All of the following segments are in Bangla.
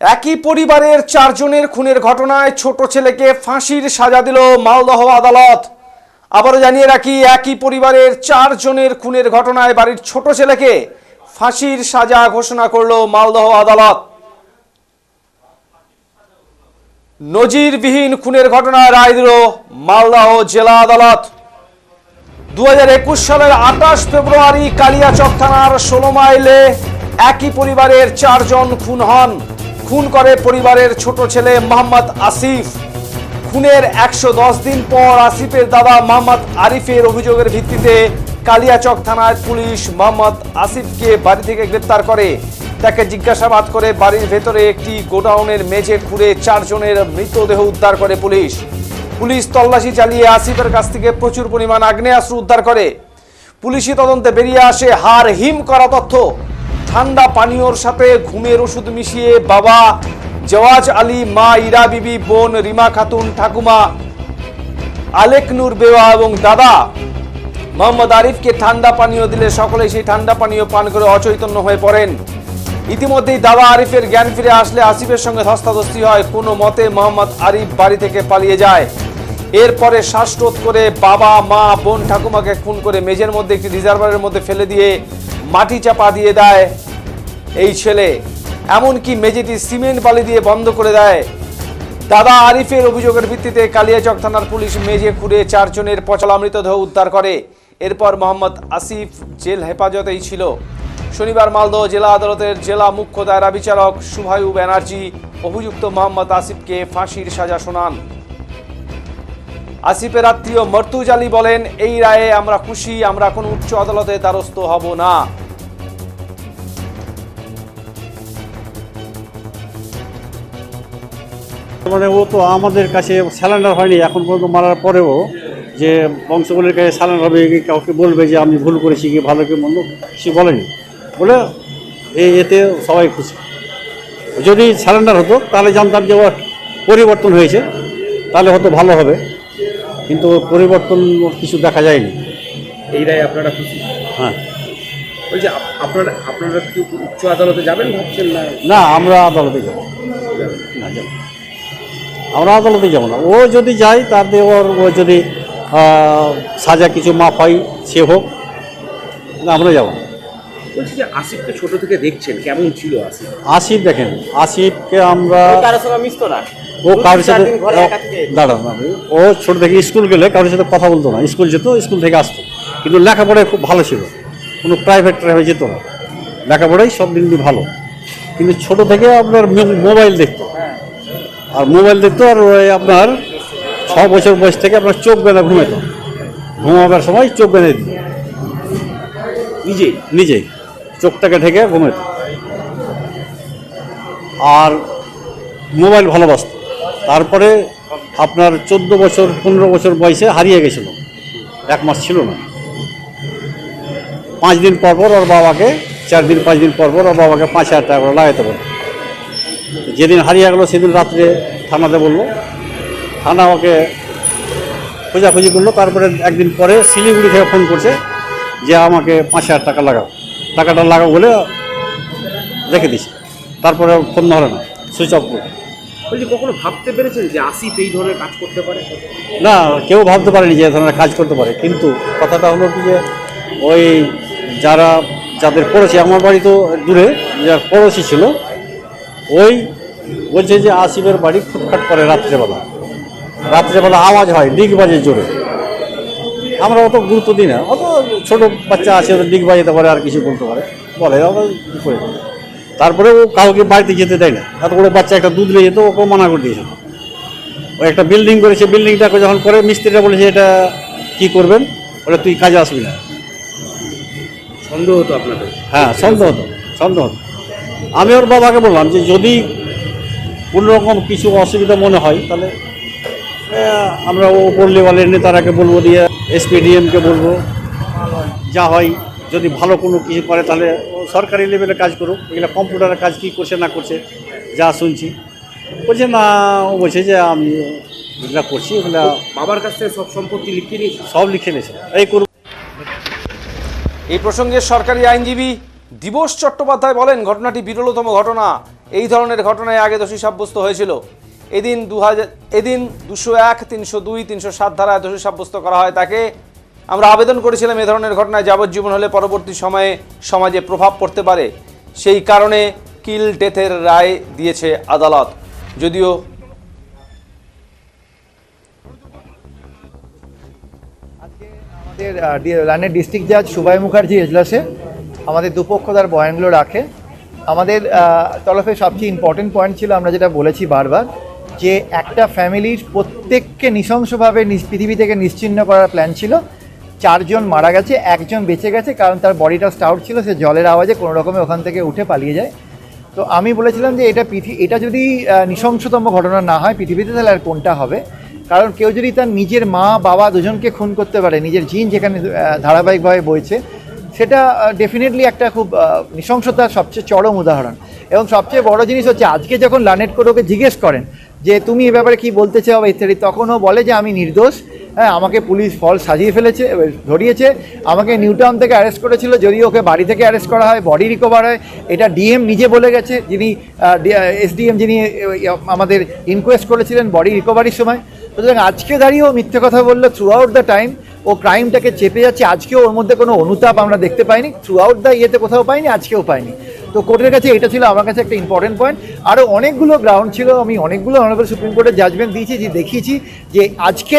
একই পরিবারের চারজনের খুনের ঘটনায় ছোট ছেলেকে ফাঁসির সাজা দিল মালদহ আদালত। আবারও জানিয়ে রাখি, একই পরিবারের চারজনের খুনের ঘটনায় বাড়ির ছোট ছেলেকে ফাঁসির সাজা ঘোষণা করল মালদহ আদালত। নজিরবিহীন খুনের ঘটনায় রায় দিল মালদহ জেলা আদালত। দু একুশ সালের আঠাশ ফেব্রুয়ারি কালিয়াচক থানার ষোলো মাইলে একই পরিবারের চারজন খুন হন। খুন করে পরিবারের ছোট ছেলে মোহাম্মদ আসিফ। খুনের একশো দশ দিন পর আসিফের দাদা মোহাম্মদ আরিফের অভিযোগের ভিত্তিতে কালিয়াচক থানার পুলিশ মোহাম্মদ আসিফকে বাড়ি থেকে গ্রেপ্তার করে। তাকে জিজ্ঞাসাবাদ করে বাড়ির ভেতরে একটি গোডাউনের মেঝে খুঁড়ে চারজনের মৃতদেহ উদ্ধার করে পুলিশ। পুলিশ তল্লাশি চালিয়ে আসিফের কাছ থেকে প্রচুর পরিমাণ আগ্নেয়াস্ত্র উদ্ধার করে। পুলিশি তদন্তে বেরিয়ে আসে হার হিম করা তথ্য। ঠান্ডা পানীয়র সাথে ঘুমের ওষুধ মিশিয়ে বাবা জওয়াজ আলী, মা ইরা বিবি, বোন রিমা খাতুন, ঠাকুমা আলেক নূর বেওয়া এবং দাদা মোহাম্মদ আরিফকে ঠান্ডা পানীয় দিলে সকলেই সেই ঠান্ডা পানীয় পান করে অচৈতন্য হয়ে পড়েন। ইতিমধ্যেই দাদা আরিফের জ্ঞান ফিরে আসলে আসিফের সঙ্গে ধস্তাধস্তি হয়। কোনো মতে মোহাম্মদ আরিফ বাড়ি থেকে পালিয়ে যায়। এরপরে শ্বাসরোধ করে বাবা, মা, বোন, ঠাকুমাকে খুন করে মেঝের মধ্যে একটি রিজার্ভারের মধ্যে ফেলে দিয়ে মাটি চাপা দিয়ে দেয় এই ছেলে। এমনকি মেঝেটি সিমেন্ট বালি দিয়ে বন্ধ করে দেয়। দাদা আরিফের অভিযোগের ভিত্তিতে কালিয়াচক থানার পুলিশ মেঝে খুঁড়ে চারজনের পচলা মৃতদেহ উদ্ধার করে। এরপর মোহাম্মদ আসিফ জেল হেফাজতেই ছিল। শনিবার মালদহ জেলা আদালতের জেলা মুখ্য দায়রা বিচারক সুভায়ু ব্যানার্জি, অভিযুক্ত মোহাম্মদ আসিফকে ফাঁসির সাজা শোনান। আসিফের আত্মীয় মর্তুজ আলী বলেন, এই রায়ে আমরা খুশি, আমরা কোনো উচ্চ আদালতে দ্বারস্থ হব না। মানে ও তো আমাদের কাছে স্যালেন্ডার হয়নি, এখন পর্যন্ত মারার পরেও যে বংশগুলির কাছে স্যালেন্ডার হবে কাউকে বলবে যে আমি ভুল করেছি কি ভালো কি মন্দ, সে বলেনি। বলে এই এতে সবাই খুশি। যদি স্যালেন্ডার হতো, তাহলে জানতাম যে ওর পরিবর্তন হয়েছে, তাহলে হয়তো ভালো হবে। কিন্তু পরিবর্তন কিছু দেখা যায়নি। এই রায় আপনারা খুশি? হ্যাঁ। বলছি আপ- আপনারা আপনারা কি উচ্চ আদালতে যাবেন ভাবছেন না? না আমরা আদালতে যাব। না যাব আমরা আদালতে যাব না। ও যদি যায় তাতে ওর ও যদি সাজা কিছু মাফ হয় সে হোক। না আমরা যাব না। বলছি যে আসিফকে ছোট থেকে দেখছেন কেমন ছিল আসিফ? আসিফ দেখেন আসিফকে আমরা কারোর সঙ্গে মিশতো না। ও কারোর সাথে দাঁড়ান ও ছোট থেকে স্কুল গেলে কারোর সাথে কথা বলতো না স্কুল যেত স্কুল থেকে আসতো। কিন্তু লেখাপড়ায় খুব ভালো ছিল। কোনো প্রাইভেট ট্রাইভে যেত না। লেখাপড়াই সব দিন ভালো। কিন্তু ছোট থেকে আপনার মোবাইল দেখতো। আর মোবাইল দেখতো আর ওই আপনার ছ বছর বয়স থেকে আপনার চোখ বেঁধে ঘুমাইত। ঘুমাবার সময় চোখ বেঁধে দিত। নিজেই? নিজেই। চোখটাকে ঢেকে ঘুমাইত। আর মোবাইল ভালোবাসত। তারপরে আপনার চোদ্দ বছর, পনেরো বছর বয়সে হারিয়ে গেছিল। এক মাস ছিল না। পাঁচ দিন পর পর ওর বাবাকে, চার দিন, পাঁচ দিন পর পর ওর বাবাকে পাঁচ হাজার টাকা করে লাগাইতে পারে যেদিন হারিয়ে গেলো, সেদিন রাত্রে থানাতে বলল। থানা ওকে খোঁজাখুঁজি করল। তারপরে একদিন পরে শিলিগুড়ি থেকে ফোন করছে যে, আমাকে পাঁচ হাজার টাকা লাগাও। টাকাটা লাগাও বলে রেখে দিছে তারপরে ফোন ধরে না। সুইচ অফ করে বলছি, কখনো ভাবতে পেরেছেন যে আসিফ এই ধরনের কাজ করতে পারে? না, কেউ ভাবতে পারেনি যে এ ধরনের কাজ করতে পারে। কিন্তু কথাটা হলো কি যে, ওই যারা, যাদের পড়োশি, আমার বাড়ি তো দূরে, যার পড়োশি ছিল, ওই বলছে যে আসিফের বাড়ি ফুটফাট করে রাত্রেবেলা। রাত্রেবেলা আওয়াজ হয়, ডিগ বাজে জোরে। আমরা অত গুরুত্ব দিই না। অত ছোট বাচ্চা আছে ডিগ বাজাতে পারে, আর কিছু বলতে পারে। বলে কি করে? তারপরে ও কাউকে বাড়িতে যেতে দেয় না। এত বড় বাচ্চা একটা দুধ নিয়ে যেত ওকেও মানা করে দিয়েছিল ও একটা বিল্ডিং করেছে বিল্ডিংটাকে যখন করে মিস্ত্রিরা বলেছে এটা কি করবেন? বলে তুই কাজে আসবি না। সন্দেহ হতো আপনাদের? হ্যাঁ সন্দেহ হতো সন্দেহ হতো। আমি ওর বাবাকে বললাম যে যদি কোনো রকম কিছু অসুবিধা মনে হয় তাহলে আমরা ওপর লেভেলের নেতারাকে বলব দিয়ে এসপিডিএমকে বলব যা হয় যদি ভালো কোনো কিছু করে তাহলে সরকারি লেভেলে কাজ করুক। এগুলো কম্পিউটারের কাজ কী করছে না করছে যা শুনছি। বলছে না ও বলছে যে আমি যেগুলো করছি ওগুলা বাবার কাছ থেকে সব সম্পত্তি লিখে নিয়েছে? সব লিখে নিয়েছে। এই করুক। এই প্রসঙ্গে সরকারি আইনজীবী দিবস চট্টোপাধ্যায় বলেন ঘটনাটি বিরলতম ঘটনা। এই ধরনের ঘটনায় আগে দোষী সাব্যস্ত হয়েছিল। এদিন দু হাজার এদিন দুশো এক তিনশো দুই তিনশো সাত ধারায় দোষী সাব্যস্ত করা হয় তাকে। আমরা আবেদন করেছিলাম এ ধরনের ঘটনায় যাবজ্জীবন হলে পরবর্তী সময়ে সমাজে প্রভাব পড়তে পারে। সেই কারণে কিল ডেথের রায় দিয়েছে আদালত। যদিও আমাদের রানের ডিস্ট্রিক্ট জাজ সুবাই মুখার্জি এজলাসে আমাদের দুপক্ষ তার বয়ানগুলো রাখে। আমাদের তরফে সবচেয়ে ইম্পর্টেন্ট পয়েন্ট ছিল, আমরা যেটা বলেছি বারবার, যে একটা ফ্যামিলির প্রত্যেককে নৃশংসভাবে পৃথিবী থেকে নিশ্চিহ্ন করার প্ল্যান ছিল। চারজন মারা গেছে, একজন বেঁচে গেছে কারণ তার বডিটা স্টাউট ছিল, সে জলের আওয়াজে কোনো রকমে ওখান থেকে উঠে পালিয়ে যায়। তো আমি বলেছিলাম যে এটা পৃথি এটা যদি নৃশংসতম ঘটনা না হয় পৃথিবীতে, তাহলে আর কোনটা হবে? কারণ কেউ যদি তার নিজের মা, বাবা দুজনকে খুন করতে পারে, নিজের জিন যেখানে ধারাবাহিকভাবে বইছে, সেটা ডেফিনেটলি একটা খুব নৃশংসতার সবচেয়ে চরম উদাহরণ। এবং সবচেয়ে বড় জিনিস হচ্ছে, আজকে যখন লানেট ওকে জিজ্ঞেস করেন যে, তুমি এ ব্যাপারে কি বলতে চাও? ইত্যাদি তখন ও বলে যে, আমি নির্দোষ। হ্যাঁ আমাকে পুলিশ ফল সাজিয়ে ফেলেছে ধরিয়েছে, আমাকে নিউটাউন থেকে অ্যারেস্ট করেছিল যদি ওকে বাড়ি থেকে অ্যারেস্ট করা হয় বডি রিকভার হয়। এটা ডিএম নিজে বলে গেছে, যিনি এসডিএম যিনি আমাদের ইনকোয়েস্ট করেছিলেন বডি রিকভারির সময়। সুতরাং আজকে দাঁড়িয়েও মিথ্যে কথা বলল থ্রু আউট দ্য টাইম ও ক্রাইমটাকে চেপে যাচ্ছে, আজকেও ওর মধ্যে কোনো অনুতাপ আমরা দেখতে পাইনি থ্রু আউট দ্য ইয়েতে কোথাও পাইনি, আজকেও পাইনি। তো কোর্টের কাছে এটা ছিল আমার কাছে একটা ইম্পর্টেন্ট পয়েন্ট আরও অনেকগুলো গ্রাউন্ড ছিল, আমি অনেকগুলো অনারেবল সুপ্রিম কোর্টের জাজমেন্ট দিয়েছি, যে দেখিয়েছি যে আজকে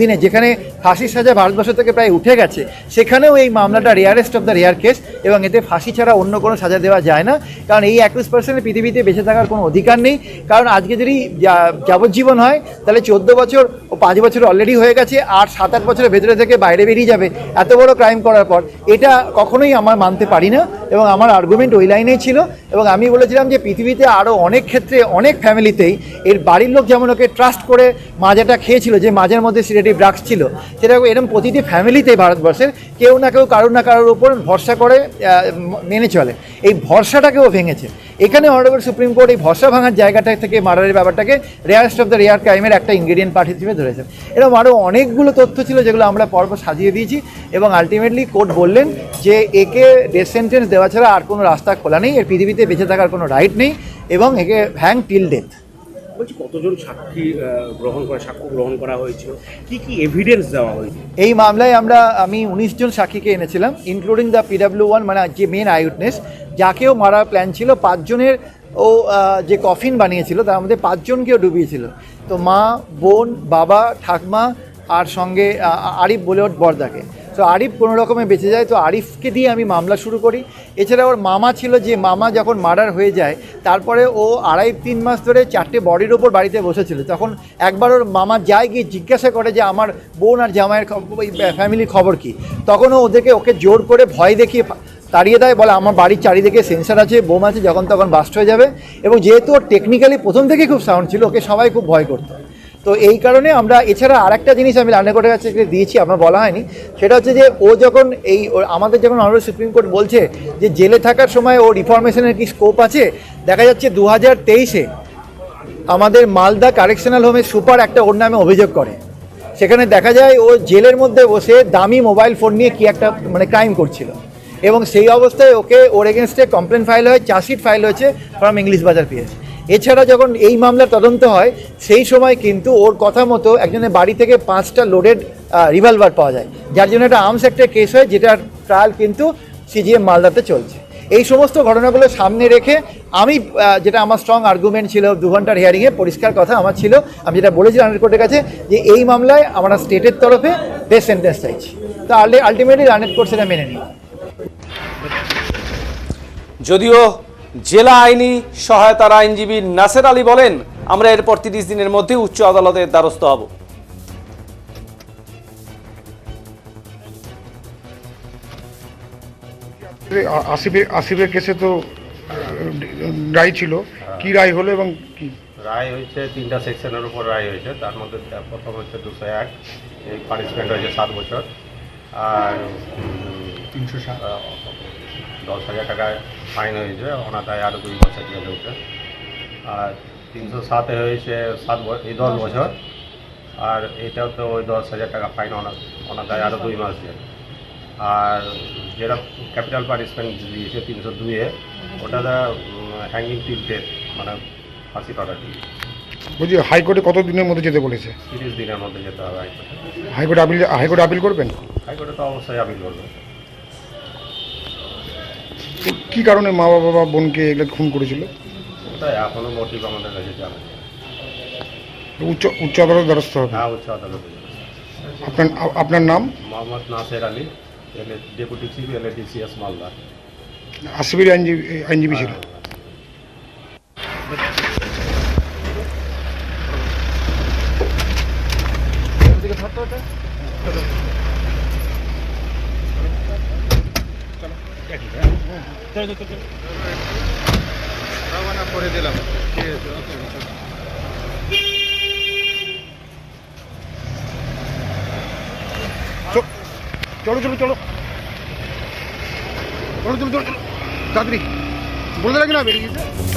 দিনে যেখানে ফাঁসির সাজা ভারতবর্ষ থেকে প্রায় উঠে গেছে, সেখানেও এই মামলাটা rarest of the rare case এবং এতে ফাঁসি ছাড়া অন্য কোনো সাজা দেওয়া যায় না। কারণ এই একুশ পার্সেন্টের পৃথিবীতে বেঁচে থাকার কোনো অধিকার নেই। কারণ আজকে যদি যাবজ্জীবন হয়, তাহলে চোদ্দ বছর ও পাঁচ বছর অলরেডি হয়ে গেছে, আর সাত আট বছরের ভেতরে থেকে বাইরে বেরিয়ে যাবে। এত বড় ক্রাইম করার পর, এটা কখনোই আমার মানতে পারি না এবং আমার আর্গুমেন্ট ওই লাইনেই ছিল এবং আমি বলেছিলাম যে পৃথিবীতে আরও অনেক ক্ষেত্রে, অনেক ফ্যামিলিতেই এর বাড়ির লোক যেমন ওকে ট্রাস্ট করে মাজাটা খেয়েছিল, যে মাঝের মধ্যে সিলেটিভ ড্রাগস ছিল সেটা এরকম প্রতিটি ফ্যামিলিতেই ভারতবর্ষের কেউ না কেউ কারোর না কারোর উপর ভরসা করে মেনে চলে। এই ভরসাটাকেও ভেঙেছে। এখানে অনারেবল সুপ্রিম কোর্ট এই ভরসা ভাঙার জায়গাটা থেকে মার্ডারের ব্যাপারটাকে রেয়ারেস্ট অফ দ্য রেয়ার ক্রাইমের একটা ইনগ্রেডিয়েন্ট পার্ট হিসেবে ধরেছেন এরকম আরও অনেকগুলো তথ্য ছিল যেগুলো আমরা পর্ব সাজিয়ে দিয়েছি এবং আলটিমেটলি কোর্ট বললেন যে একে ডেথ সেন্টেন্স দেওয়া ছাড়া আর কোনো রাস্তা খোলা নেই। এর পৃথিবীতে বেঁচে থাকার কোনো রাইট নেই এবং একে হ্যাং টিল ডেথ বলছি কতজন সাক্ষী গ্রহণ করা সাক্ষ্য গ্রহণ করা হয়েছিল? কি কি এভিডেন্স দেওয়া হয়েছে? এই মামলায় আমরা আমি উনিশ জন সাক্ষীকে এনেছিলাম ইনক্লুডিং দ্য পিডাব্লিউ ওয়ান মানে যে মেন আই উইটনেস যাকেও মারার প্ল্যান ছিল পাঁচজনের ও যে কফিন বানিয়েছিল তার মধ্যে পাঁচজনকেও ডুবিয়েছিল। তো মা বোন বাবা ঠাকমা আর সঙ্গে আরিফ বলে ওর বর্দাকে। তো আরিফ কোনো রকমে বেঁচে যায়, তো আরিফকে দিয়ে আমি মামলা শুরু করি। এছাড়া ওর মামা ছিল যে মামা যখন মার্ডার হয়ে যায়, তারপরে ও আড়াই তিন মাস ধরে চারটে বডির ওপর বাড়িতে বসেছিল। তখন একবার ওর মামা যায় গিয়ে জিজ্ঞাসা করে যে, আমার বোন আর জামাইয়ের ফ্যামিলির খবর কি? তখন ওদেরকে, ওকে জোর করে ভয় দেখিয়ে তাড়িয়ে দেয়, বলে, আমার বাড়ির চারিদিকে সেন্সার আছে, বোম আছে, যখন তখন বাস্ট হয়ে যাবে। এবং যেহেতু টেকনিক্যালি প্রথম থেকেই খুব সাউন্ড ছিল, ওকে সবাই খুব ভয় করতো। তো এই কারণে আমরা, এছাড়া আরেকটা জিনিস আমি রান্নাঘরের কাছে দিয়েছি, আমার বলা হয়নি। সেটা হচ্ছে যে, ও যখন এই আমাদের যখন অনারেবল সুপ্রিম কোর্ট বলছে যে জেলে থাকার সময় ও রিফরমেশনের কি স্কোপ আছে, দেখা যাচ্ছে দু হাজার তেইশে আমাদের মালদা কারেকশনাল হোমের সুপার একটা ওর নামে অভিযোগ করে। সেখানে দেখা যায় ও জেলের মধ্যে বসে দামি মোবাইল ফোন নিয়ে কি একটা মানে ক্রাইম করছিল। এবং সেই অবস্থায় ওকে ওর এগেনস্টে কমপ্লেন ফাইল হয় চার্জশিট ফাইল হয়েছে ফ্রম ইংলিশ বাজার পিএস এছাড়া যখন এই মামলার তদন্ত হয়, সেই সময় কিন্তু ওর কথা মতো একজনের বাড়ি থেকে পাঁচটা লোডেড রিভলভার পাওয়া যায়। যার জন্য একটা আর্মস একটা কেস হয়, যেটার ট্রায়াল কিন্তু সিজিএম মালদাতে চলছে। এই সমস্ত ঘটনাগুলো সামনে রেখে আমি যেটা আমার স্ট্রং আর্গুমেন্ট ছিল দু ঘণ্টার হিয়ারিংয়ে পরিষ্কার কথা আমার ছিল, আমি যেটা বলেছি রানের কোর্টের কাছে, যে এই মামলায় আমরা স্টেটের তরফে ডেথ সেন্টেন্স চাইছি। তো আলটিমেটলি রানের কোর্ট সেটা মেনে নিই যদিও জেলা আইনি সহায়তার আইনজীবী নাসের আলী বলেন আমরা এরপর তিরিশ দিনের মধ্যে উচ্চ আদালতের দ্বারস্থ হব। আসিফের আসিফের কেসে তো রায় ছিল। কি রায় হলো এবং কি? রায় হয়েছে তিনটা সেকশনের উপর রায় হয়েছে। তার মধ্যে প্রথম হচ্ছে দুশো এক এই পানিশমেন্ট হয়েছে সাত বছর। আর তিনশো দশ হাজার টাকায় ফাইন হয়েছে অনাদায় আরও দুই বছর জেল হয়েছে আর তিনশো সাতে হয়েছে সাত এই দশ বছর। আর এটাও তো ওই দশ হাজার টাকা ফাইন অনা অনাদায় আরও দুই মাস জেল আর যেটা ক্যাপিটাল পানিশমেন্ট দিয়েছে তিনশো দুইয়ে ওটা হ্যাঙ্গিং টিল ডেথ মানে ফাঁসির অর্ডার দিই বলছি হাইকোর্টে কত দিনের মধ্যে যেতে বলেছে? তিরিশ দিনের মধ্যে যেতে হবে হাইকোর্টে। হাইকোর্টে আপিল হাইকোর্টে আপিল করবেন? হাইকোর্টে তো অবশ্যই আপিল করবে। তো কী কারণে মা বাবা বা বোনকে এগুলো খুন করেছিল? তাই এখনও মোটিভ আমাদের কাছে জানা নেই। উচ্চ উচ্চ আদালত দ্বারস্থ হবে? হ্যাঁ উচ্চ আদালতে। আপনার আ- আপনার নাম? মোহাম্মদ নাসের আলী এল ডেপুটি চিফ এল ডিসিএস মালদা। আইনজীবী আইনজীবী ছিল? চ- চলো চলো চলো। চলো চলো চলো। চলো তাড়াতাড়ি। বলতে লাগে না বেরিয়ে গেছে